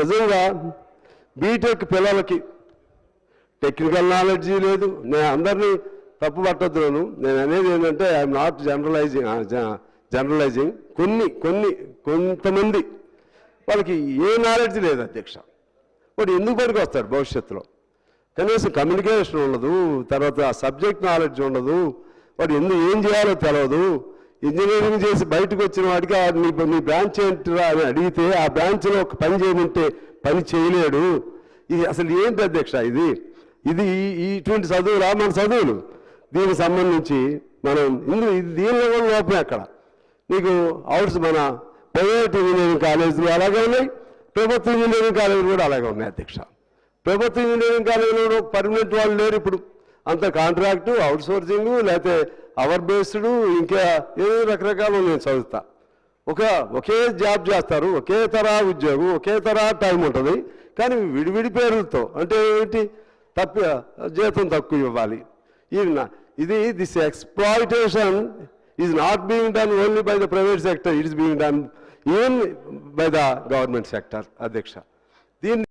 నిజంగా బీటెక్ పిల్లలకి technical knowledge లేదు. నేను అందరినీ తప్పు పట్టద్దులను నేను అనేది ఏంటంటే ఐఎమ్ నాట్ జనరలైజింగ్ జనరలైజింగ్ కొన్ని కొన్ని కొంతమంది వాళ్ళకి ఏ నాలెడ్జ్ లేదు అధ్యక్ష. వాడు ఎందుకు పనికి వస్తాడు భవిష్యత్తులో? కనీసం కమ్యూనికేషన్ ఉండదు తర్వాత సబ్జెక్ట్ నాలెడ్జ్ ఉండదు. వాడు ఎందుకు ఏం చేయాలో తెలియదు ఇంజనీరింగ్ చేసి బయటకు వచ్చిన వాడికి నీ నీ బ్రాంచ్ ఏంటిరా? అని అడిగితే ఆ బ్రాంచ్లో ఒక పని చేయమంటే పని చేయలేడు. ఇది అసలు ఏంటి అధ్యక్ష ఇది? ఇది ఇటువంటి చదువు ఇటువంటి చదువులా మన చదువులు. దీనికి సంబంధించి మనం ఇందు దీనిలో కూడా లోపమే అక్కడ. నీకు అవుట్స్ మన ప్రైవేట్ ఇంజనీరింగ్ కాలేజీలు అలాగే ఉన్నాయి. ప్రభుత్వ ఇంజనీరింగ్ కాలేజీలు కూడా అలాగే ఉన్నాయి అధ్యక్ష. ప్రభుత్వ ఇంజనీరింగ్ కాలేజీలో పర్మనెంట్ వాళ్ళు లేరు ఇప్పుడు. అంత కాంట్రాక్టు అవుట్సోర్సింగ్ లేకపోతే అవర్ బేస్డ్ ఇంకా ఏదో రకరకాలు నేను చదువుతా. ఒక ఒకే జాబ్ చేస్తారు ఒకే తరహా ఉద్యోగం ఒకే తరహా టైం ఉంటుంది. కానీ విడివిడి పేర్లతో అంటే ఏంటి? తప్ప జీతం తక్కువ ఇవ్వాలి. ఇది ఇది this exploitation is not being done only by the private sector it is being done even by the government sector అధ్యక్ష. దీన్ని